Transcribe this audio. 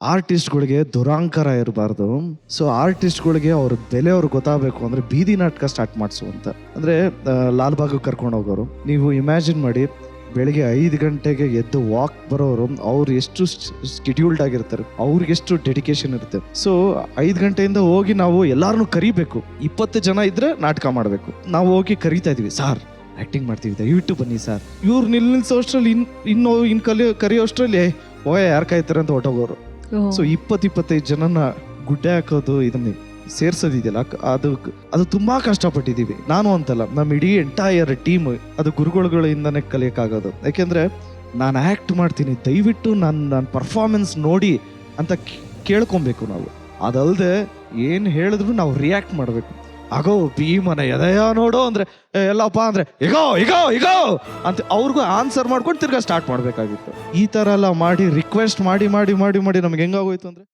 ಆರ್ಟಿಸ್ಟ್ಗಳಿಗೆ ದುರಾಂಕಾರ ಇರಬಾರ್ದು. ಸೊ ಆರ್ಟಿಸ್ಟ್ಗಳಿಗೆ ಅವ್ರ ಬೆಲೆ ಅವ್ರಿಗೆ ಗೊತ್ತಾಗಬೇಕು ಅಂದರೆ ಬೀದಿ ನಾಟಕ ಸ್ಟಾರ್ಟ್ ಮಾಡಿಸು ಅಂತ ಅಂದರೆ ಲಾಲ್ಬಾಗ್ ಕರ್ಕೊಂಡು ಹೋಗೋರು. ನೀವು ಇಮ್ಯಾಜಿನ್ ಮಾಡಿ, ಬೆಳಿಗ್ಗೆ ಐದು ಗಂಟೆಗೆ ಎದ್ದು ವಾಕ್ ಬರೋರು, ಅವ್ರು ಎಷ್ಟು ಸ್ಕೆಡ್ಯೂಲ್ಡ್ ಆಗಿರ್ತಾರೆ, ಅವ್ರಿಗೆ ಎಷ್ಟು ಡೆಡಿಕೇಶನ್ ಇರುತ್ತೆ. ಸೊ ಐದು ಗಂಟೆಯಿಂದ ಹೋಗಿ ನಾವು ಎಲ್ಲರನ್ನೂ ಕರಿಬೇಕು. ಇಪ್ಪತ್ತು ಜನ ಇದ್ರೆ ನಾಟಕ ಮಾಡಬೇಕು. ನಾವು ಹೋಗಿ ಕರಿತಾ ಇದೀವಿ. ಸಾರ್ ಆ್ಯಕ್ಟಿಂಗ್ ಮಾಡ್ತೀವಿ. ದಯವಿಟ್ಟು ಬನ್ನಿ ಸರ್. ಇವ್ರು ನಿಲ್ಲಿಸೋ ಅಷ್ಟರಲ್ಲಿ ಇನ್ನು ಇನ್ನು ಇನ್ ಕಲಿಯೋ ಕರಿಯೋಷ್ಟ್ರಲ್ಲಿ ಓಯ್, ಯಾರು ಕಾಯ್ತಾರೆ? ಅಂತ ಹೊಟ್ಟೋಗೋರು ಸೊ ಇಪ್ಪತ್ತು ಇಪ್ಪತ್ತೈದು ಜನನ ಗುಡ್ಡೆ ಹಾಕೋದು ಇದನ್ನ ಸೇರ್ಸೋದಿದೆಯಲ್ಲ? ಅದು ಅದು ತುಂಬಾ ಕಷ್ಟಪಟ್ಟಿದ್ದೀವಿ. ನಾನು ಅಂತಲ್ಲ, ನಮ್ಮ ಇಡೀ ಎಂಟೈರ್ ಟೀಮ್ ಅದು ಗುರುಗಳಿಂದನೇ ಕಲಿಯಕ್ಕಾಗೋದು. ಯಾಕೆಂದ್ರೆ ನಾನು ಆಕ್ಟ್ ಮಾಡ್ತೀನಿ, ದಯವಿಟ್ಟು ನನ್ನ ನನ್ನ ಪರ್ಫಾರ್ಮೆನ್ಸ್ ನೋಡಿ ಅಂತ ಕೇಳ್ಕೊಬೇಕು ನಾವು. ಅದಲ್ಲದೆ ಏನು ಹೇಳಿದ್ರು ನಾವು ರಿಯಾಕ್ಟ್ ಮಾಡಬೇಕು. ಆಗೋ ಭೀಮನ ಎದಯ ನೋಡು ಅಂದ್ರೆ "ಏ, ಎಲ್ಲಪ್ಪ ಅಂದ್ರೆ ಇಗೋ ಇಗೋ ಇಗೋ ಅಂತ ಅವ್ರಿಗೂ ಆನ್ಸರ್ ಮಾಡ್ಕೊಂಡು ತಿರ್ಗಾ ಸ್ಟಾರ್ಟ್ ಮಾಡಬೇಕಾಗಿತ್ತು. ಈ ಥರ ಎಲ್ಲ ಮಾಡಿ ರಿಕ್ವೆಸ್ಟ್ ಮಾಡಿ ಮಾಡಿ ಮಾಡಿ ಮಾಡಿ ನಮ್ಗೆ ಹೆಂಗಾಗೋಯ್ತು ಅಂದ್ರೆ